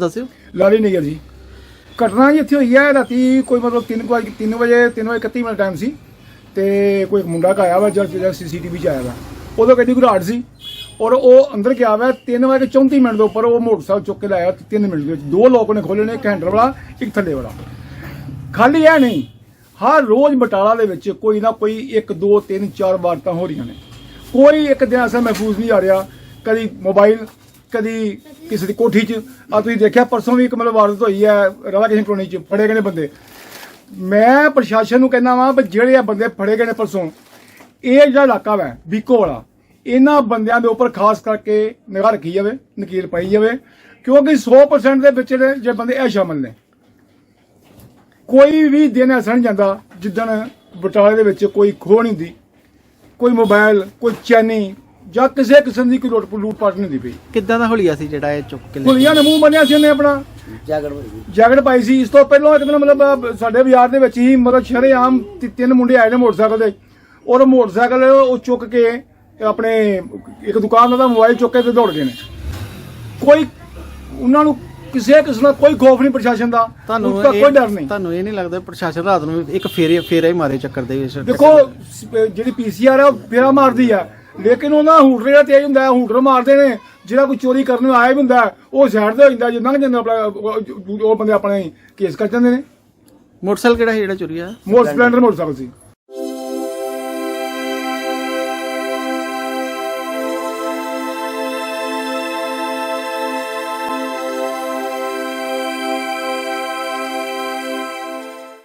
ਦੱਸਿਓ। ਲਾਲੀ ਨਗਰ ਜੀ। ਘਟਨਾ ਜੀ ਇੱਥੇ ਹੋਈ ਹੈ ਰਾਤੀ ਕੋਈ ਮਤਲਬ 3 ਵਜੇ 3 ਵਜੇ 3 ਵਜੇ 31 ਮਿੰਟ ਟਾਈਮ ਸੀ। ਤੇ ਕੋਈ ਇੱਕ ਮੁੰਡਾ ਘਾਇਆ ਵਾ, ਜਦ ਜਿਹੜਾ ਸੀਸੀਟੀਵੀ 'ਚ ਆਇਆ ਵਾ। ਉਦੋਂ ਗੱਡੀ ਘਰਾਟ ਸੀ। ਔਰ ਉਹ ਅੰਦਰ ਗਿਆ ਵਾ 3 ਵਜੇ 34 ਮਿੰਟ ਦੇ ਉੱਪਰ ਉਹ ਮੋਟਰਸਾਈਕਲ ਚੁੱਕ ਕੇ ਲਾਇਆ 3 ਮਿੰਟ ਦੇ ਵਿੱਚ। ਦੋ ਲੋਕ ਨੇ ਖੋਲੇ ਨੇ, ਇੱਕ ਹੈਂਡਲ ਵਾਲਾ, ਇੱਕ ਥੱਲੇ ਵਾਲਾ। ਖਾਲੀ ਇਹ ਨਹੀਂ, ਹਰ ਰੋਜ਼ ਬਟਾਲਾ ਦੇ ਵਿੱਚ ਕੋਈ ਨਾ ਕੋਈ 1 2 3 4 ਵਾਰਤਾਂ ਹੋ ਰਹੀਆਂ ਨੇ। ਕੋਈ ਇੱਕ ਦਿਨ ਐਸਾ ਮਹਿਫੂਜ਼ ਨਹੀਂ ਆ ਰਿਹਾ, ਕਦੀ ਮੋਬਾਈਲ, ਕਦੀ ਕਿਸੇ ਦੀ ਕੋਠੀ 'ਚ। ਆ ਤੁਸੀਂ ਦੇਖਿਆ, ਪਰਸੋਂ ਵੀ ਇੱਕ ਮਤਲਬ ਵਾਰਤ ਹੋਈ ਹੈ ਰਾਧਾ ਕ੍ਰਿਸ਼ਨ ਕਲੋਨੀ 'ਚ, ਫੜੇ ਗਏ ਨੇ ਬੰਦੇ। ਮੈਂ ਪ੍ਰਸ਼ਾਸਨ ਨੂੰ ਕਹਿੰਦਾ ਵਾਂ ਵੀ ਜਿਹੜੇ ਆ ਬੰਦੇ ਫੜੇ ਗਏ ਨੇ ਪਰਸੋਂ, ਇਹ ਜਿਹੜਾ ਇਲਾਕਾ ਵਾ, ਬੀਕੋ ਵਾਲਾ ਇਹਨਾਂ ਬੰਦਿਆਂ ਦੇ ਉੱਪਰ ਖਾਸ ਕਰਕੇ ਨਿਗਾਹ ਰੱਖੀ ਜਾਵੇ ਨਕੀਲ ਪਾਈ ਜਾਵੇ ਕਿਉਂਕਿ 100% ਦੇ ਵਿੱਚ ਜੇ ਬੰਦੇ ਇਹ ਸ਼ਾਮਲ ਨੇ। ਕੋਈ ਵੀ ਦਿਨ ਐਸਾ ਨਹੀਂ ਜਾਂਦਾ ਜਿੱਦਣ ਬਟਾਲੇ ਦੇ ਵਿੱਚ ਕੋਈ ਖੋਹ ਨਹੀਂ ਹੁੰਦੀ ਕੋਈ ਮੋਬਾਈਲ ਕੋਈ ਚੈਨੀ ਜਾਂ ਕਿਸੇ ਕਿਸਮ ਦੀ ਕੋਈ ਲੁੱਟ ਲੂਟਪਾਟ ਨਹੀਂ ਹੁੰਦੀ ਪਈ। ਕਿੱਦਾਂ ਦਾ ਹੁਲੀਆ ਸੀ ਜਿਹੜਾ ਇਹ ਚੁੱਕ ਕੇ ਲੈ ਕੁਲੀਆਂ ਨੇ ਮੂੰਹ ਬੰਨਿਆ ਸੀ ਉਹਨੇ ਆਪਣਾ। ਜੈਕਟ ਪਾਈ ਸੀ। ਇਸ ਤੋਂ ਪਹਿਲਾਂ ਇੱਕ ਦਿਨ ਮਤਲਬ ਸਾਡੇ ਬਾਜ਼ਾਰ ਦੇ ਵਿੱਚ ਹੀ ਮਤਲਬ ਸ਼ਰੇਆਮ ਤਿੰਨ ਮੁੰਡੇ ਆਏ ਨੇ ਮੋਟਰਸਾਈਕਲ ਦੇ ਔਰ ਮੋਟਰਸਾਈਕਲ ਉਹ ਚੁੱਕ ਕੇ ਆਪਣੇ ਇੱਕ ਦੁਕਾਨ ਦਾ ਮੋਬਾਈਲ ਚੁੱਕ ਕੇ ਤੇ ਦੌੜ ਗਏ ਨੇ। ਕੋਈ ਉਹਨਾਂ ਨੂੰ ਕਿਸੇ ਕਿਸਮ ਦਾ ਕੋਈ ਖੌਫ ਨਹੀਂ ਪ੍ਰਸ਼ਾਸਨ ਦਾ ਤੁਹਾਨੂੰ ਉਸਦਾ ਕੋਈ ਡਰ ਨਹੀਂ। ਤੁਹਾਨੂੰ ਇਹ ਨਹੀਂ ਲੱਗਦਾ ਪ੍ਰਸ਼ਾਸਨ ਰਾਤ ਨੂੰ ਇੱਕ ਫੇਰੇ ਫੇਰਾ ਹੀ ਮਾਰੇ ਚੱਕਰ ਦੇ ਵਿੱਚ? ਦੇਖੋ ਜਿਹੜੀ ਪੀਸੀਆਰ ਉਹ ਫੇਰਾ ਮਾਰਦੀ ਆ। ਲੇਕਿਨ ਉਹਨਾਂ ਹੂਟਰ ਜਿਹੜਾ ਤੇਜ਼ ਹੁੰਦਾ ਹੈ ਹੂਟਰ ਮਾਰਦੇ ਨੇ। ਜਿਹੜਾ ਕੋਈ ਚੋਰੀ ਕਰਨ ਨੂੰ ਆਇਆ ਵੀ ਹੁੰਦਾ ਉਹ ਸਾਈਡ ਤੇ ਹੋ ਜਾਂਦਾ ਜੇ ਲੰਘ ਜਾਂਦਾ ਆਪਣਾ ਉਹ- ਉਹ ਬੰਦੇ ਆਪਣੇ ਕੇਸ ਕਰ ਜਾਂਦੇ ਨੇ। ਮੋਟਰਸਾਈਕਲ ਕਿਹੜਾ ਸੀ ਜਿਹੜਾ ਚੋਰੀ ਆ ਮੋਟਰ ਸਪਲੈਂਡਰ ਮੋਟਰਸਾਈਕਲ ਸੀ।